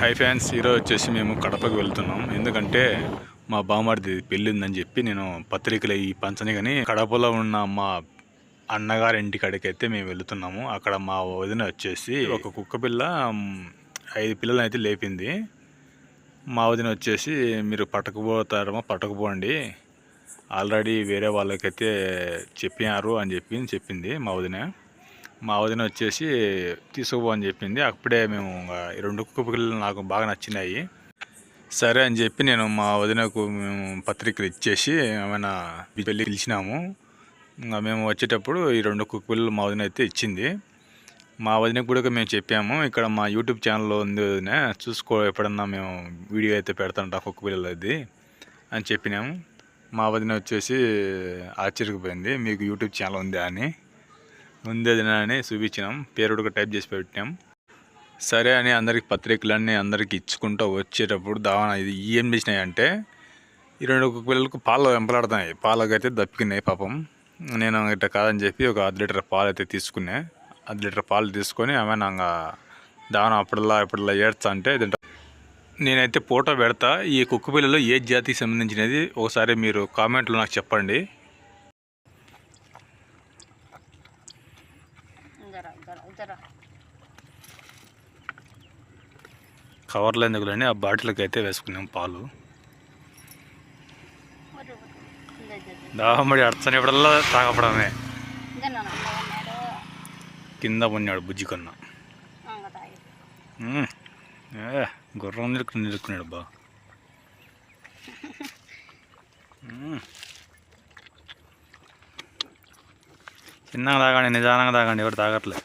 High fans ఈరోజు వచ్చేసి మేము కడపకు వెళ్తున్నాం. ఎందుకంటే మా బామ్మడిది పెళ్ళి ఉందని చెప్పి నేను పత్రికలు ఈ పంచని కానీ కడపలో ఉన్న మా అన్నగారి ఇంటి కాడికి అయితే మేము వెళ్తున్నాము. అక్కడ మా వదిన వచ్చేసి ఒక కుక్క పిల్ల ఐదు పిల్లలు అయితే లేపింది. మా వదిన వచ్చేసి మీరు పట్టకపోతారమో పట్టకపోండి. ఆల్రెడీ వేరే వాళ్ళకైతే చెప్పినారు అని చెప్పి చెప్పింది మా వదిన. మా వదిన వచ్చేసి తీసుకుపో అని చెప్పింది. అప్పుడే మేము ఈ రెండు కుక్క పిల్లలు నాకు బాగా నచ్చినాయి. సరే అని చెప్పి నేను మా వదినకు మేము పత్రికలు ఇచ్చేసి ఏమైనా పెళ్ళి పిలిచినాము. ఇంకా మేము వచ్చేటప్పుడు ఈ రెండు కుక్కపిల్లలు మా వదిన అయితే ఇచ్చింది. మా వదినకు కూడా మేము చెప్పాము. ఇక్కడ మా యూట్యూబ్ ఛానల్లో ఉంది వదిన చూసుకో ఎప్పుడన్నా మేము వీడియో అయితే పెడతాంట కుక్కపిల్లలది అని చెప్పినాము. మా వదిన వచ్చేసి ఆశ్చర్యపోయింది. మీకు యూట్యూబ్ ఛానల్ ఉందా అని. ముందే వదిన అని చూపించినాం. పేరు కూడా టైప్ చేసి పెట్టినాం. సరే అని అందరికి పత్రికలన్నీ అందరికి ఇచ్చుకుంటూ వచ్చేటప్పుడు దావన ఇది ఏం చేసినాయి అంటే ఈ రెండు కుక్క పిల్లలకు పాలు వెంపలాడుతున్నాయి. పాలకైతే దప్పికినాయి పాపం. నేను ఇట్లా కాదని చెప్పి ఒక అర్ధ లీటర్ పాలు అయితే తీసుకున్నా. అర్ధ లీటర్ పాలు తీసుకొని ఆమె నాకు దావన అప్పుడల్లా ఇప్పుడల్లా ఏడ్చా అంటే నేనైతే ఫోటో పెడతా. ఈ కుక్క పిల్లలు ఏ జాతికి సంబంధించినది? ఒకసారి మీరు కామెంట్లో నాకు చెప్పండి. కవర్లు ఎందుకులని ఆ బాటిల్కి అయితే వేసుకున్నాం పాలు. ఒరు ఇంద జర దాహమ్మడి అడచనిప్పుడల్లా తాగపడమే. కింద పొన్నాడు బుజ్జి కన్నా. ఏ, గుర్రం నిలుకు నిలుక్కున్నాడు బా. చిన్నగా తాగండి నిదానంగా తాగండి ఎవరు తాగట్లే.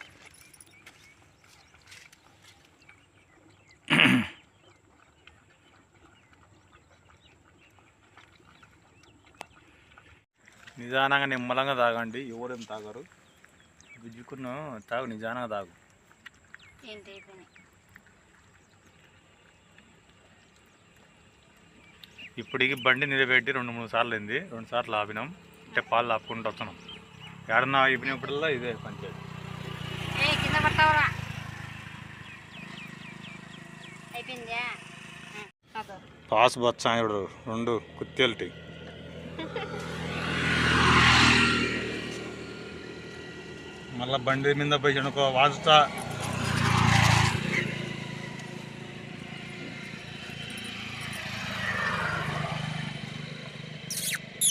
నిదానంగా నిమ్మలంగా తాగండి. ఎవరేం తాగరు? బుజ్జుకున్న తాగు నిదానంగా తాగు. ఇప్పటికి బండి నిలబెట్టి రెండు మూడు సార్లు అయింది. రెండు సార్లు ఆపినాం అంటే పాలు ఆపుకుంటూ వస్తున్నాం. ఎడన్నా ఆపినప్పుడల్లా ఇదే పంచాయతీ. పాస్ బచ్చాయుడు రెండు కుత్తేలుటి. మళ్ళా బండి మీద పోయి అనుకో వాచుతా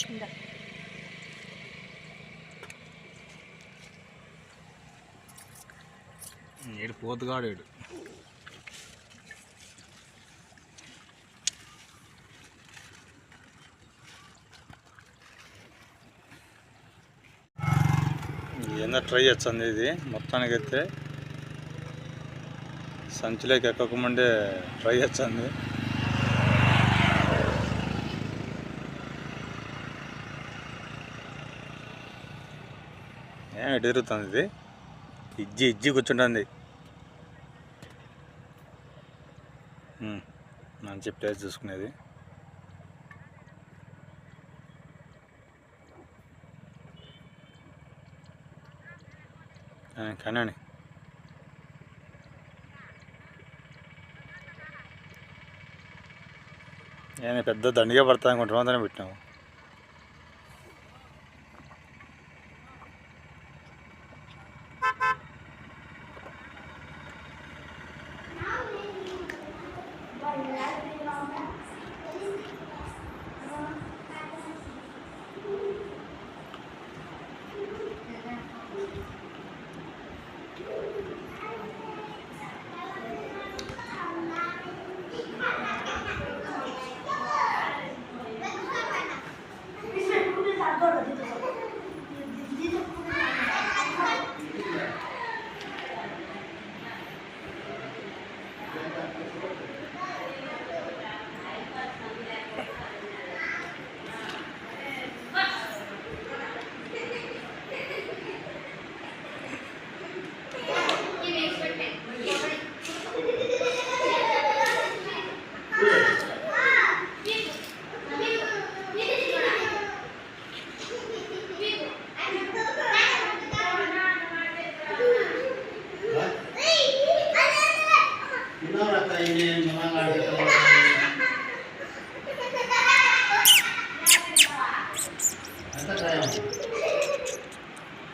ఇందా ఏడు కింద ట్రై చేస్తుంది ఇది. మొత్తానికైతే సంచిలోకి ఎక్కకముందే ట్రై చేస్తుంది ఏం ఎటు తిరుగుతుంది ఇది? ఇజ్జి ఇజ్జి కూర్చుంటుంది. మంచి ప్లేస్ చూసుకునేది. కానీ- నేను పెద్ద దండిగా పడతా అనుకుంటున్నాను పెట్టినాము.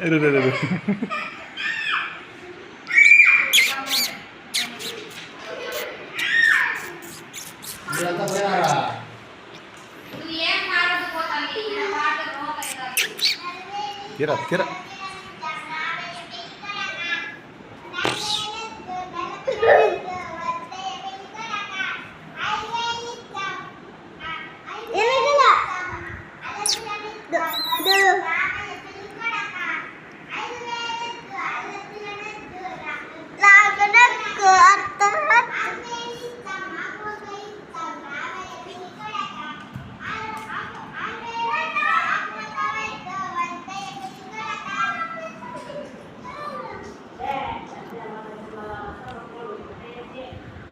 るるるる。Kira, kira.